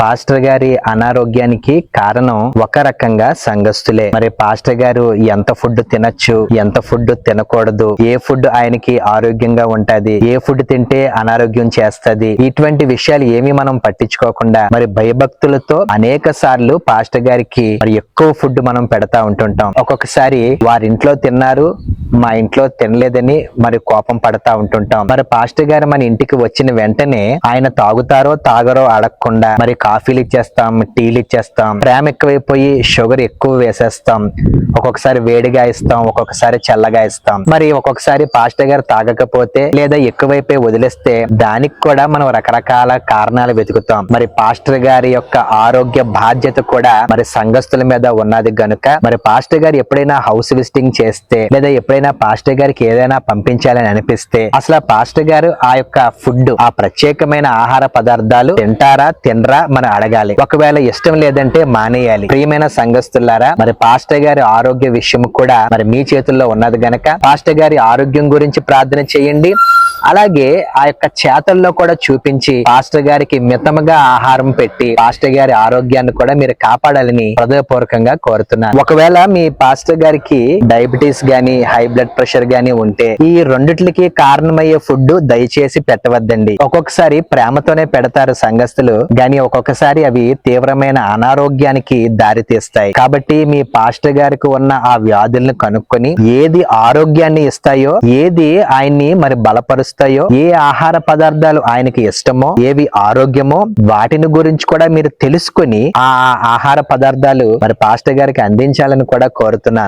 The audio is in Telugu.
పాస్టర్ గారి అనారోగ్యానికి కారణం ఒక రకంగా సంఘస్థులే. మరి పాస్టర్ గారు ఎంత ఫుడ్ తినచ్చు? ఎంత ఫుడ్ తినకూడదు? ఏ ఫుడ్ ఆయనకి ఆరోగ్యంగా ఉంటది? ఏ ఫుడ్ తింటే అనారోగ్యం చేస్తది? ఇటువంటి విషయాలు ఏమి మనం పట్టించుకోకుండా మరి భయభక్తులతో అనేక సార్లు పాస్టర్ గారికి మరి ఎక్కువ ఫుడ్ మనం పెడతా ఉంటుంటాం. ఒక్కొక్కసారి వారింట్లో తిన్నారు మా ఇంట్లో తినలేదని మరి కోపం పడతా ఉంటుంటాం. మరి పాస్టర్ గారు మన ఇంటికి వచ్చిన వెంటనే ఆయన తాగుతారో తాగరో అడగకుండా మరి కాఫీలు ఇచ్చేస్తాం టీలు ఇచ్చేస్తాం. ప్రేమ ఎక్కువైపోయి షుగర్ ఎక్కువ వేసేస్తాం. ఒక్కొక్కసారి వేడిగా ఇస్తాం ఒక్కొక్కసారి చల్లగా ఇస్తాం. మరి ఒక్కొక్కసారి పాస్టర్ గారు తాగకపోతే లేదా ఎక్కువైపోయి వదిలేస్తే దానికి కూడా మనం రకరకాల కారణాలు వెతుకుతాం. మరి పాస్టర్ గారి యొక్క ఆరోగ్య బాధ్యత కూడా మరి సంఘస్థుల మీద ఉన్నది గనుక మరి పాస్టర్ గారు ఎప్పుడైనా హౌస్ విజిటింగ్ చేస్తే లేదా ఎప్పుడైనా పాస్టర్ గారికి ఏదైనా పంపించాలని అనిపిస్తే అసలు ఆ పాస్టర్ గారు ఆ యొక్క ఫుడ్ ఆ ప్రత్యేకమైన ఆహార పదార్థాలు తింటారా తినరా మనం అడగాలి. ఒకవేళ ఇష్టం లేదంటే మానేయాలి. ప్రియమైన సంఘస్తులారా మరి పాస్టర్ గారి ఆరోగ్య విషయం కూడా మరి మీ చేతుల్లో ఉన్నది గనక పాస్టర్ గారి ఆరోగ్యం గురించి ప్రార్థన చేయండి. అలాగే ఆ యొక్క చేతల్లో కూడా చూపించి పాస్టర్ గారికి మితముగా ఆహారం పెట్టి పాస్టర్ గారి ఆరోగ్యాన్ని కూడా మీరు కాపాడాలని హృదయపూర్వకంగా కోరుతున్నాను. ఒకవేళ మీ పాస్టర్ గారికి డయాబెటీస్ గాని హై బ్లడ్ ప్రెషర్ గానీ ఉంటే ఈ రెండిట్లకి కారణమయ్యే ఫుడ్ దయచేసి పెట్టవద్దండి. ఒక్కొక్కసారి ప్రేమతోనే పెడతారు సంఘస్థులు గాని ఒక్కొక్కసారి అవి తీవ్రమైన అనారోగ్యానికి దారితీస్తాయి. కాబట్టి మీ పాస్టర్ గారికి ఉన్న ఆ వ్యాధులను కనుక్కొని ఏది ఆరోగ్యాన్ని ఇస్తాయో ఏది ఆయన్ని మరి బలపరుస్తాయో ఏ ఆహార పదార్థాలు ఆయనకి ఇష్టమో ఏవి ఆరోగ్యమో వాటిని గురించి కూడా మీరు తెలుసుకొని ఆ ఆహార పదార్థాలు మరి పాస్టర్ గారికి అందించాలని కూడా కోరుతున్నాను.